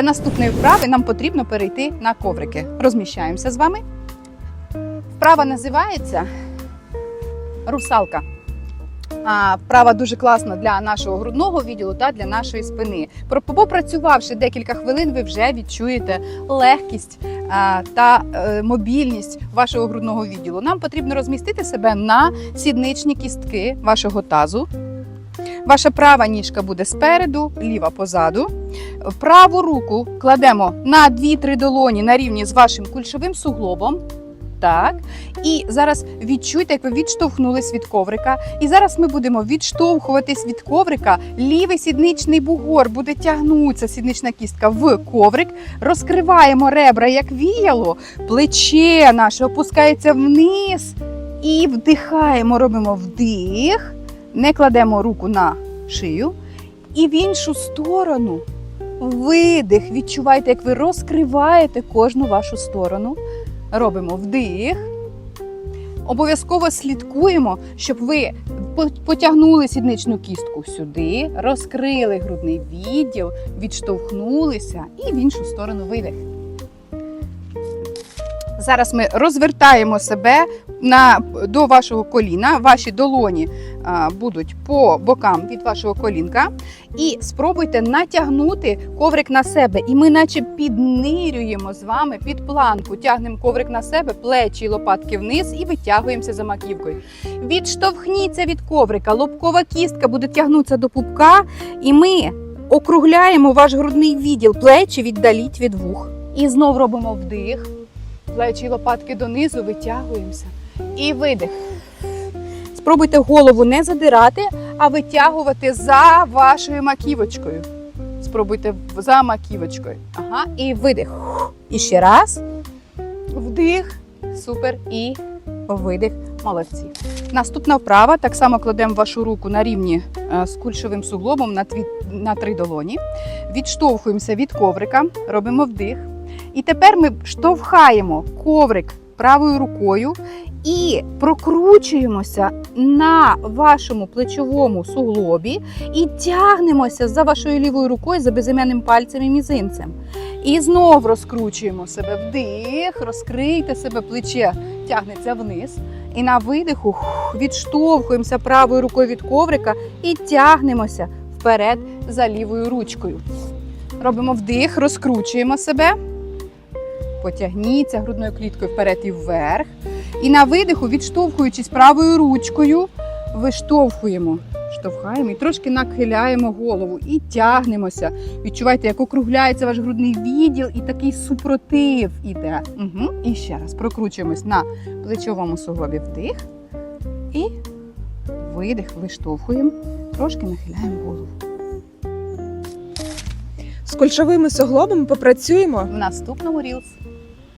Для наступної вправи нам потрібно перейти на коврики. Розміщаємося з вами. Вправа називається русалка. А, вправа дуже класна для нашого грудного відділу та для нашої спини. Попрацювавши декілька хвилин, ви вже відчуєте легкість та е, мобільність вашого грудного відділу. Нам потрібно розмістити себе на сідничні кістки вашого тазу. Ваша права ніжка буде спереду, ліва позаду. Праву руку кладемо на 2-3 долоні на рівні з вашим кульшовим суглобом. Так. І зараз відчуйте, як ви відштовхнулись від коврика. І зараз ми будемо відштовхуватись від коврика. Лівий сідничний бугор буде тягнутися, сіднична кістка в коврик. Розкриваємо ребра, як віяло, плече наше опускається вниз. І вдихаємо, робимо вдих, не кладемо руку на шию. І в іншу сторону видих. Відчувайте, як ви розкриваєте кожну вашу сторону. Робимо вдих. Обов'язково слідкуємо, щоб ви потягнули сідничну кістку сюди, розкрили грудний відділ, відштовхнулися і в іншу сторону видих. Зараз ми розвертаємо себе на, до вашого коліна. Ваші долоні а, будуть по бокам від вашого колінка. І спробуйте натягнути коврик на себе. І ми, наче піднирюємо з вами під планку. Тягнемо коврик на себе, плечі і лопатки вниз і витягуємося за маківкою. Відштовхніться від коврика, лобкова кістка буде тягнутися до пупка, і ми округляємо ваш грудний відділ, плечі віддаліть від вух. І знов робимо вдих. Плечі лопатки донизу, витягуємося. І видих. Спробуйте голову не задирати, а витягувати за вашою маківочкою. Спробуйте за маківочкою. Ага, і видих. І ще раз. Вдих. Супер. І видих. Молодці. Наступна вправа. Так само кладемо вашу руку на рівні е, з кульшовим суглобом на, тві, на три долоні. Відштовхуємося від коврика, робимо вдих. І тепер ми штовхаємо коврик правою рукою і прокручуємося на вашому плечовому суглобі і тягнемося за вашою лівою рукою за безіменним пальцем і мізинцем. І знов розкручуємо себе вдих, розкрийте себе, плече тягнеться вниз. І на видиху відштовхуємося правою рукою від коврика і тягнемося вперед за лівою ручкою. Робимо вдих, розкручуємо себе. Потягніться грудною кліткою вперед і вверх. І на видиху, відштовхуючись правою ручкою, виштовхуємо. Штовхаємо і трошки нахиляємо голову і тягнемося. Відчувайте, як округляється ваш грудний відділ і такий супротив іде. Угу. І ще раз прокручуємось на плечовому суглобі вдих. І видих, виштовхуємо, трошки нахиляємо голову. З кульшовими суглобами попрацюємо В наступному рілс.